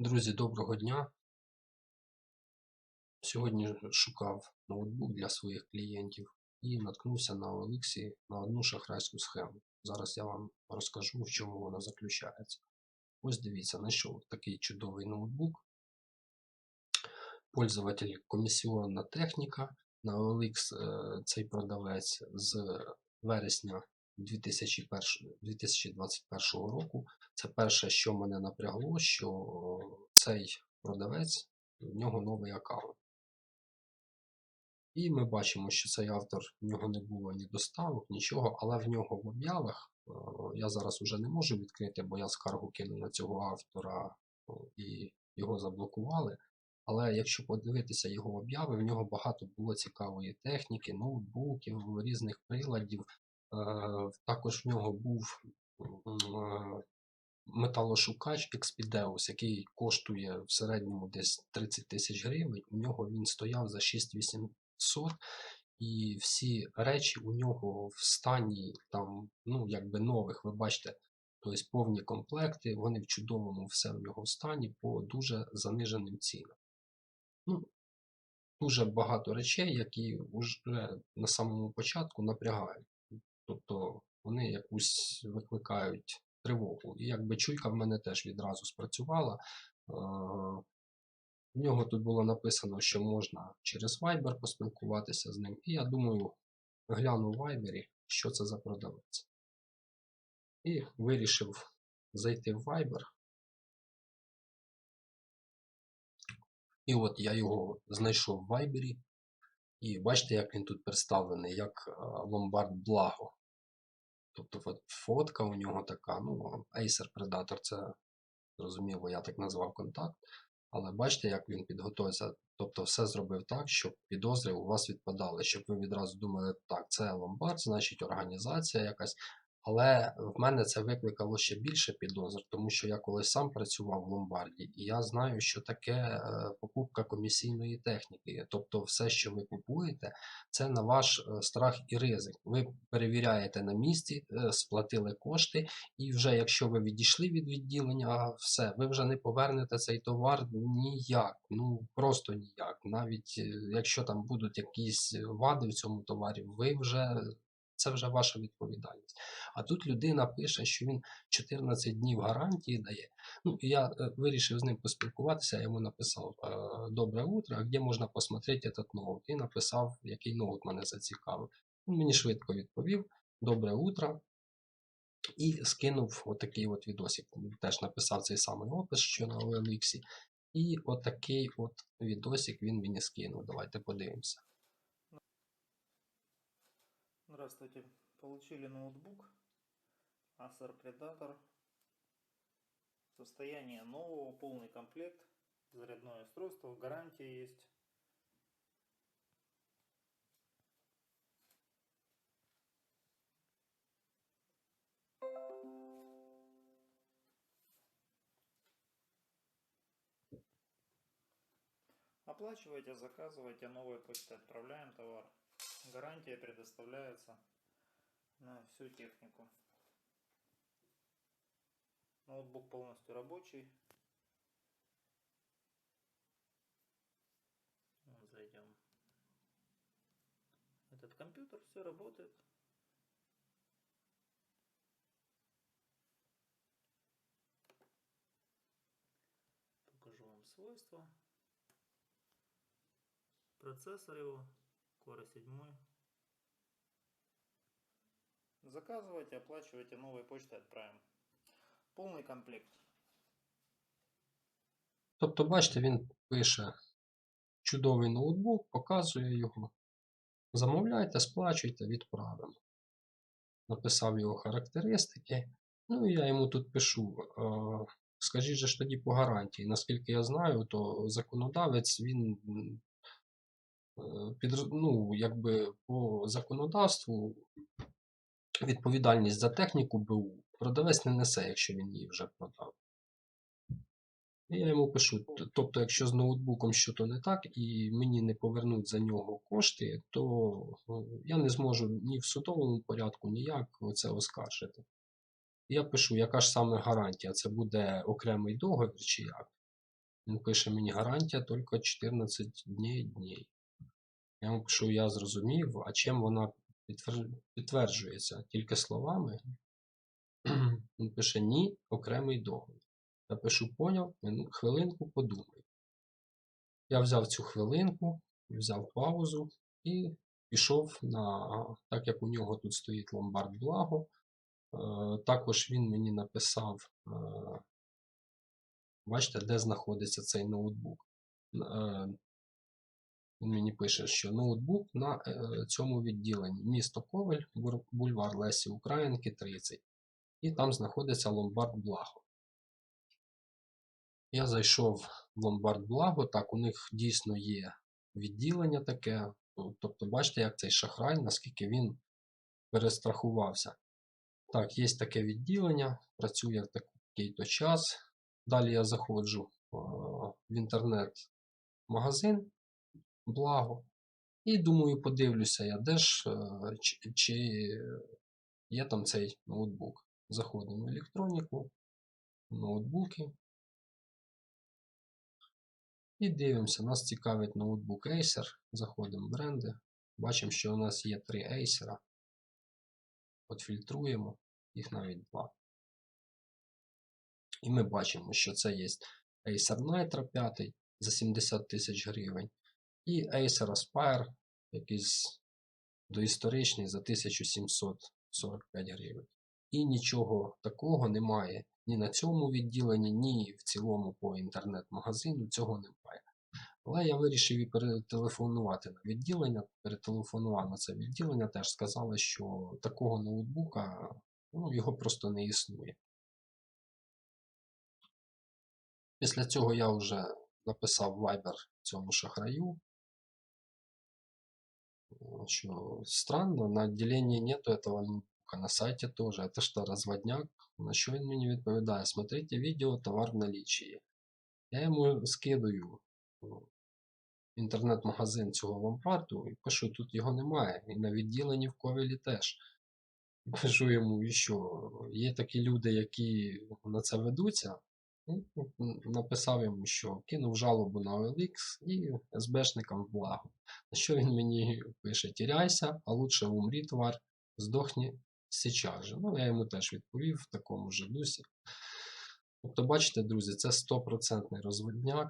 Друзі, доброго дня. Сьогодні шукав ноутбук для своїх клієнтів і наткнувся на OLX на одну шахрайську схему. Зараз я вам розкажу, в чому вона заключається. Ось дивіться, знайшов такий чудовий ноутбук. Пользователь комісіонна техніка. На OLX е, цей продавець з вересня 2001, 2021 року. Це перше, що мене напрягло, що цей продавець, в нього новий аккаунт. І ми бачимо, що цей автор, в нього не було ні доставок, нічого, але в нього в об'явах, е, я зараз вже не можу відкрити, бо я скаргу кинув на цього автора і його заблокували. Але якщо подивитися його обяви, в нього багато було цікавої техніки, ноутбуків, різних приладів. Е, Також в нього був е, металошукач Expedeus, який коштує в середньому десь 30 тисяч гривень. У нього він стояв за 6800, і всі речі у нього в стані там, ну, якби нових, ви бачите, тобто повні комплекти, вони в чудовому все в нього в стані по дуже заниженим цінам. Ну, дуже багато речей, які вже на самому початку напрягають. Тобто вони якусь викликають тривогу. І якби чуйка в мене теж відразу спрацювала. Е, В нього тут було написано, що можна через Viber поспілкуватися з ним. І я думаю, гляну в Viber, що це за продавець. І вирішив зайти в Viber. І от я його знайшов в Viber. І бачите, як він тут представлений, як е, ломбард Благо. Тобто от фотка у нього така, ну, Acer Predator це зрозуміло, я так назвав контакт. Але бачите, як він підготується. Тобто все зробив так, щоб підозри у вас відпадали, щоб ви відразу думали, так, це ломбард, значить організація якась. Але в мене це викликало ще більше підозр, тому що я колись сам працював в ломбарді, і я знаю, що таке е, покупка комісійної техніки. Тобто, все, що ви купуєте, це на ваш е, страх і ризик. Ви перевіряєте на місці, е, сплатили кошти, і вже якщо ви відійшли від відділення, все, ви вже не повернете цей товар ніяк. Ну просто ніяк. Навіть якщо там будуть якісь вади в цьому товарі, ви вже. Це вже ваша відповідальність. А тут людина пише, що він 14 днів гарантії дає. Ну, я е, вирішив з ним поспілкуватися, я йому написав е, Добре утро, а де можна посмотрети этот ноут? І написав, який ноут мене зацікавив. Він мені швидко відповів Добре утро. І скинув отакий от відосик. Теж написав цей самий опис, що на OLX. І отакий от відосик він мені скинув. Давайте подивимося. Здравствуйте. Получили ноутбук Acer Predator. Состояние нового, полный комплект. Зарядное устройство, гарантия есть. Оплачивайте, заказывайте, новой почтой отправляем товар. Гарантия предоставляется на всю технику. Ноутбук полностью рабочий. Вот зайдем. Этот компьютер все работает. Покажу вам свойства. Процессор его Core 7. Заказывайте, оплачивайте, новой почтой отправим. Полный комплект. Тобто, бачите, він пише чудовий ноутбук, показує його. Замовляйте, сплачуйте, відправимо. Написав його характеристики. Ну і я йому тут пишу. е, Скажіть же ж тоді по гарантії. Наскільки я знаю, то законодавець він е, під, ну, якби по законодавству відповідальність за техніку БУ продавець не несе, якщо він її вже продав. І я йому пишу, тобто, якщо з ноутбуком щось не так, і мені не повернуть за нього кошти, то е, я не зможу ні в судовому порядку, ніяк це оскаржити. Я пишу, яка ж саме гарантія, це буде окремий договір чи як. Він пише мені гарантія тільки 14 днів. Я йому пишу, я зрозумів, а чим вона підтверджується? Тільки словами. Він пише ні, окремий договір. Я пишу, поняв, хвилинку подумай. Я взяв цю хвилинку, взяв паузу і пішов на, так як у нього тут стоїть ломбард Благо. е, Також він мені написав, е, бачите, де знаходиться цей ноутбук. Він мені пише, що ноутбук на е, цьому відділенні. Місто Ковель, бульвар Лесі Українки, 30. І там знаходиться ломбард Благо. Я зайшов в ломбард Благо. Так, у них дійсно є відділення таке. Тобто, бачите, як цей шахрай, наскільки він перестрахувався. Так, є таке відділення, працює в такий-то час. Далі я заходжу е, в інтернет-магазин Благо. І думаю, подивлюся я, де ж, е, чи, чи є там цей ноутбук. Заходимо в електроніку, ноутбуки. І дивимося, нас цікавить ноутбук Acer. Заходимо в бренди. Бачимо, що у нас є три Acer. От фільтруємо, їх навіть два. І ми бачимо, що це є Acer Nitro 5 за 70 тисяч гривень. І Acer Aspire, якийсь доісторичний за 1745 гривень. І нічого такого немає ні на цьому відділенні, ні в цілому по інтернет-магазину. Цього немає. Але я вирішив і перетелефонувати на відділення. Перетелефонував на це відділення, теж сказали, що такого ноутбука ну, його просто не існує. Після цього я вже написав Viber цьому шахраю, что странно, на отделении нету этого ноутбука, на сайте тоже. Это что, разводняк? На що він мені відповідає? Смотрите відео, товар в наличии. Я йому скидаю ну, інтернет-магазин цього ломбарду і пишу, тут його немає. І на відділенні в Ковелі теж. Пишу йому, що є такі люди, які на це ведуться. М, написав йому, що кинув жалобу на OLX і СБшникам в благо. На що він мені пише: Тіряйся, а лучше умрі, твар, здохні сейчас же. Ну, я йому теж відповів в такому ж дусі. Тобто, бачите, друзі, це стопроцентний розводняк.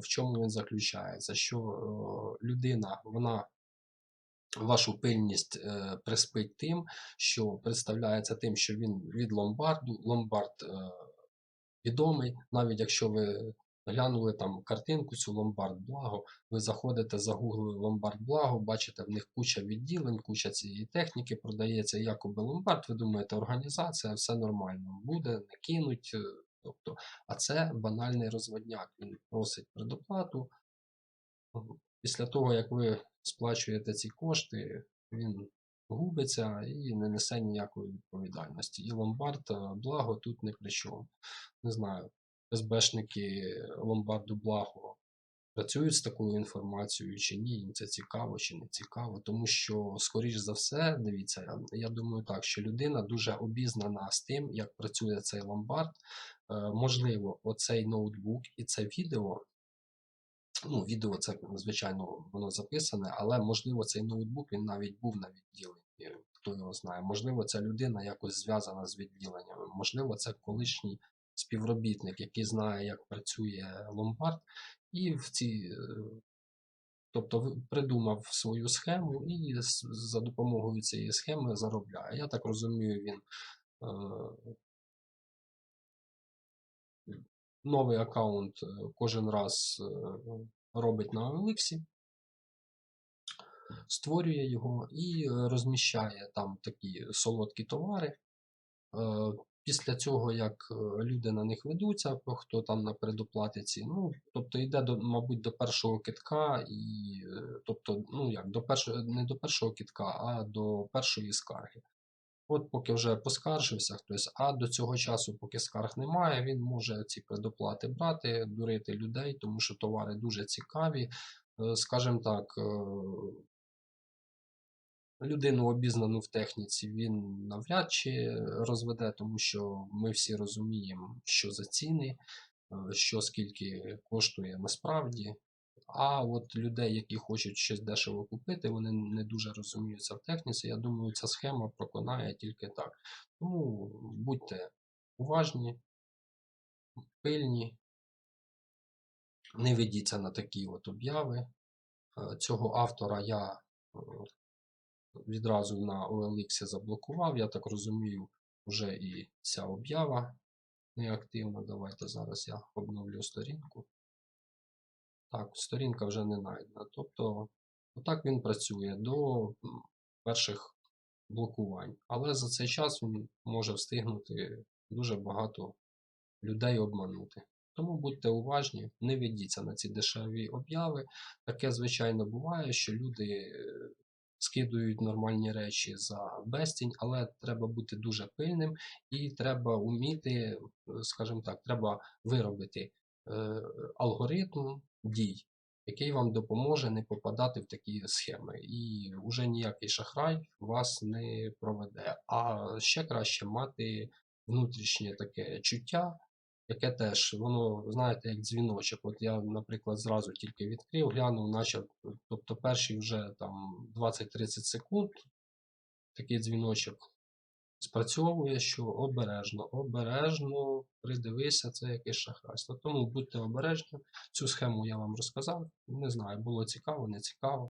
В чому він заключається? Що е, людина, вона вашу пильність е, приспить тим, що представляється тим, що він від ломбарду, ломбард е, відомий, навіть якщо ви глянули там картинку цю ломбард благо, ви заходите, загуглили ломбард благо, бачите, в них куча відділень, куча цієї техніки продається, якоби ломбард, ви думаєте, організація, все нормально буде, не кинуть. е, Тобто, а це банальний розводняк. Він просить предоплату. Після того, як ви сплачуєте ці кошти, він губиться і не несе ніякої відповідальності. І ломбард е, благо тут не при чому. Не знаю, СБшники ломбарду благо працюють з такою інформацією чи ні, їм це цікаво чи не цікаво, тому що, скоріш за все, дивіться, я, я думаю так, що людина дуже обізнана з тим, як працює цей ломбард. Е, можливо, оцей ноутбук і це відео. Ну, відео це, звичайно, воно записане, але можливо цей ноутбук він навіть був на відділенні, хто його знає. Можливо, ця людина якось зв'язана з відділеннями. Можливо, це колишній співробітник, який знає, як працює ломбард, і в ці, е, тобто придумав свою схему і за допомогою цієї схеми заробляє. Я так розумію, він е, новий аккаунт е, кожен раз е, робить на OLX, створює його і е, розміщає там такі солодкі товари. Е, Після цього, як е, люди на них ведуться, хто там на предоплатиці, ну, тобто йде, до, мабуть, до першого китка, і, тобто, ну як, до першого, не до першого китка, а до першої скарги. От поки вже поскаржився хтось, а до цього часу, поки скарг немає, він може ці предоплати брати, дурити людей, тому що товари дуже цікаві. Скажімо так, людину обізнану в техніці він навряд чи розведе, тому що ми всі розуміємо, що за ціни, е, що скільки коштує насправді. А от людей, які хочуть щось дешево купити, вони не дуже розуміються в техніці. Я думаю, ця схема проконає тільки так. Тому будьте уважні, пильні, не ведіться на такі от обяви. Е, Цього автора я е, відразу на OLX заблокував. Я так розумію, вже і ця об'ява неактивна. Давайте зараз я обновлю сторінку. Так, сторінка вже не знайдена. Тобто, отак він працює до перших блокувань. Але за цей час він може встигнути дуже багато людей обманути. Тому будьте уважні, не ведіться на ці дешеві обяви. Таке, звичайно, буває, що люди е, скидують нормальні речі за безцінь, але треба бути дуже пильним і треба вміти, е, скажімо так, треба виробити е, алгоритм дій, який вам допоможе не попадати в такі схеми. І вже ніякий шахрай вас не проведе. А ще краще мати внутрішнє таке чуття, яке теж, воно, знаєте, як дзвіночок. От я, наприклад, зразу тільки відкрив, глянув, наче, тобто перші вже там 20-30 секунд такий дзвіночок спрацьовує, що обережно, обережно придивися, це якесь шахрайство. Тому будьте обережні. Цю схему я вам розказав. Не знаю, було цікаво, не цікаво.